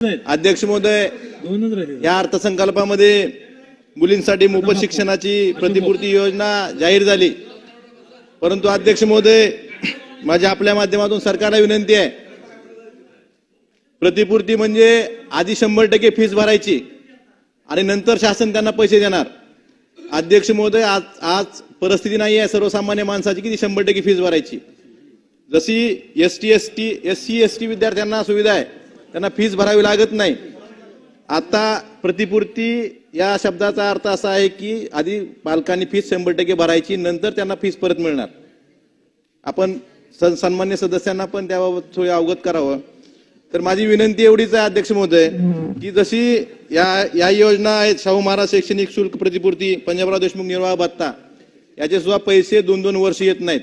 अध्यक्ष महोदय या अर्थसंकल्पामध्ये मुलींसाठी मोफत शिक्षणाची प्रतिपूर्ती योजना जाहीर झाली. परंतु अध्यक्ष महोदय माझ्या आपल्या माध्यमातून सरकारला विनंती आहे. प्रतिपूर्ती म्हणजे आधी शंभर टक्के फीस भरायची आणि नंतर शासन त्यांना पैसे देणार. अध्यक्ष महोदय आज आज परिस्थिती नाही आहे. सर्वसामान्य माणसाची की ती शंभर टक्के फीस भरायची. जशी S T S T S C S T विद्यार्थ्यांना सुविधा आहे त्यांना फीज भरावी लागत नाही. आता प्रतिपूर्ती या शब्दाचा अर्थ असा आहे की आधी पालकांनी फीज शंभर टक्के भरायची नंतर त्यांना फीज परत मिळणार. आपण सन- सन्मान्य सदस्यांना पण त्याबाबत थोडी अवगत करावं. तर माझी विनंती एवढीच आहे अध्यक्ष महोदय की जशी या या योजना आहेत शाहू महाराज शैक्षणिक शुल्क प्रतिपूर्ती पंजाबराव देशमुख निर्वाह भत्ता याचे सुद्धा पैसे दोन दोन वर्ष येत नाहीत.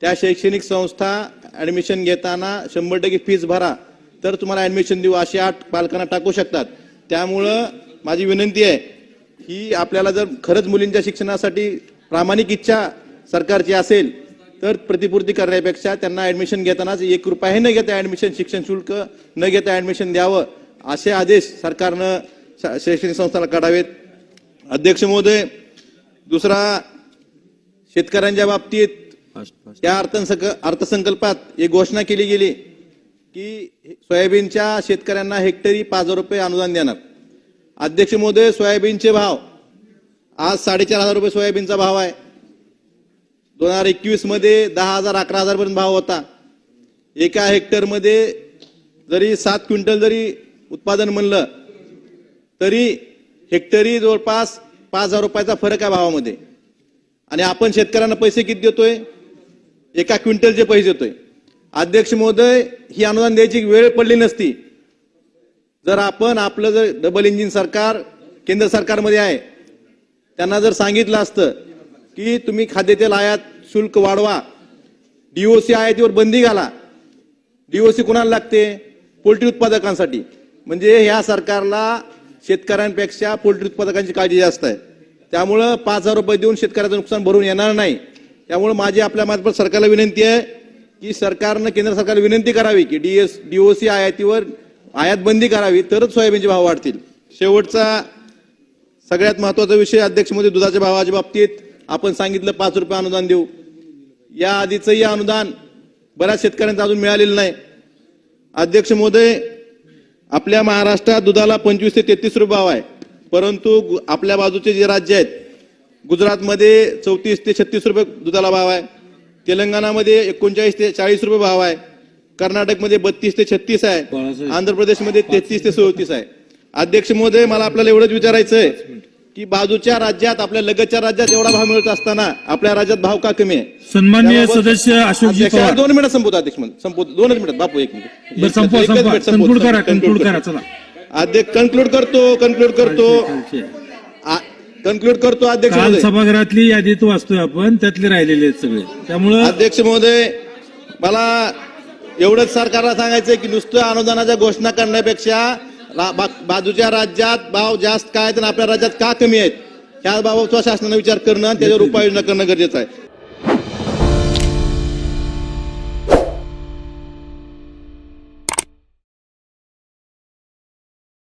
त्या शैक्षणिक संस्था ऍडमिशन घेताना शंभर टक्के फीज भरा. तर तुम्हाला ऍडमिशन देऊ अशी आठ पालकांना टाकू शकतात. त्यामुळं माझी विनंती आहे ही आपल्याला जर खरंच मुलींच्या शिक्षणासाठी प्रामाणिक इच्छा सरकारची असेल तर प्रतिपूर्ती करण्यापेक्षा त्यांना ऍडमिशन घेतानाच एक रुपयाही न घेता ऍडमिशन शिक्षण शुल्क न घेता ऍडमिशन द्यावं असे आदेश सरकारनं शैक्षणिक संस्थांना काढावेत. अध्यक्ष महोदय दुसरा शेतकऱ्यांच्या बाबतीत या अर्थसंक अर्थसंकल्पात एक घोषणा केली गेली. की सोयाबीनच्या शेतकऱ्यांना हेक्टरी पाच हजार रुपये अनुदान देणार. अध्यक्ष महोदय सोयाबीनचे भाव. आज साडेचार हजार रुपये सोयाबीनचा भाव आहे. दोन हजार एकवीसमध्ये दहा हजार अकरा हजार पर्यंत भाव होता. एका हेक्टरमध्ये जरी सात क्विंटल जरी उत्पादन म्हणलं तरी हेक्टरी जवळपास पाच हजार रुपयाचा फरक आहे भावामध्ये. आणि आपण शेतकऱ्यांना पैसे किती देतोय? एका क्विंटलचे पैसे देतोय. अध्यक्ष महोदय ही अनुदान द्यायची वेळ पडली नसती. जर आपण आपलं जर डबल इंजिन सरकार केंद्र सरकारमध्ये आहे त्यांना जर सांगितलं असतं की तुम्ही खाद्यतेल आयात शुल्क वाढवा डीओसी आयातीवर बंदी घाला डीओसी कुणाला लागते? पोल्ट्री उत्पादकांसाठी. म्हणजे ह्या सरकारला शेतकऱ्यांपेक्षा पोल्ट्री उत्पादकांची काळजी जास्त आहे. त्यामुळं पाच हजार रुपये देऊन शेतकऱ्याचं नुकसान भरून येणार नाही. त्यामुळं माझी आपल्या मार्फत सरकारला विनंती आहे की सरकारनं केंद्र सरकारला विनंती करावी की डीएस डीओसी आयातीवर आयात बंदी करावी तरच सोयाबीनचे भाव वाढतील. शेवटचा सगळ्यात महत्त्वाचा विषय अध्यक्ष मोदी दुधाच्या भावाच्या बाबतीत आपण सांगितलं पाच रुपये अनुदान देऊ. या आधीचंही अनुदान बऱ्याच शेतकऱ्यांचं अजून मिळालेलं नाही. अध्यक्ष महोदय आपल्या महाराष्ट्रात दुधाला पंचवीस ते तेहतीस रुपये भाव आहे. परंतु गु- आपल्या बाजूचे जे राज्य आहेत गुजरातमध्ये चौतीस ते छत्तीस रुपये दुधाला भाव आहे. तेलंगणामध्ये एकोणचाळीस ते चाळीस रुपये भाव आहे. कर्नाटकमध्ये बत्तीस ते छत्तीस आहे. आंध्र प्रदेशमध्ये तेहतीस ते चौतीस आहे. अध्यक्ष महोदय मला आपल्याला एवढंच विचारायचं आहे की बाजूच्या राज्यात आपल्या लगतच्या राज्यात एवढा भाव मिळत असताना आपल्या राज्यात भाव का कमी आहे? सन्मान्य त्याबाबत- सदस्य अशोकजी पवार. दोन मिनिट संपवतो अध्यक्ष महोदय. संपवतो. दोनच मिनिट. बापू एक मिनिट. कन्क्लूड करा conclude कन्क्लूड करा करतो. चला. अध्यक्ष कन्क्लूड करतो कन्क्लूड करतो अध्यक्ष काल महोदय. सभागृहातली यादीत वाचतोय आपण त्यातले राहिलेले आहेत सगळे. त्यामुळं अध्यक्ष महोदय मला एवढंच सरकारला सांगायचंय की नुसतं अनुदानाच्या घोषणा करण्यापेक्षा रा- बा- बाजूच्या राज्यात भाव जास्त काय आहेत आणि आपल्या राज्यात का कमी आहेत ह्या बाबतचा शासनाने विचार करणं आणि त्याच्यावर उपाययोजना करणं गरजेचं आहे.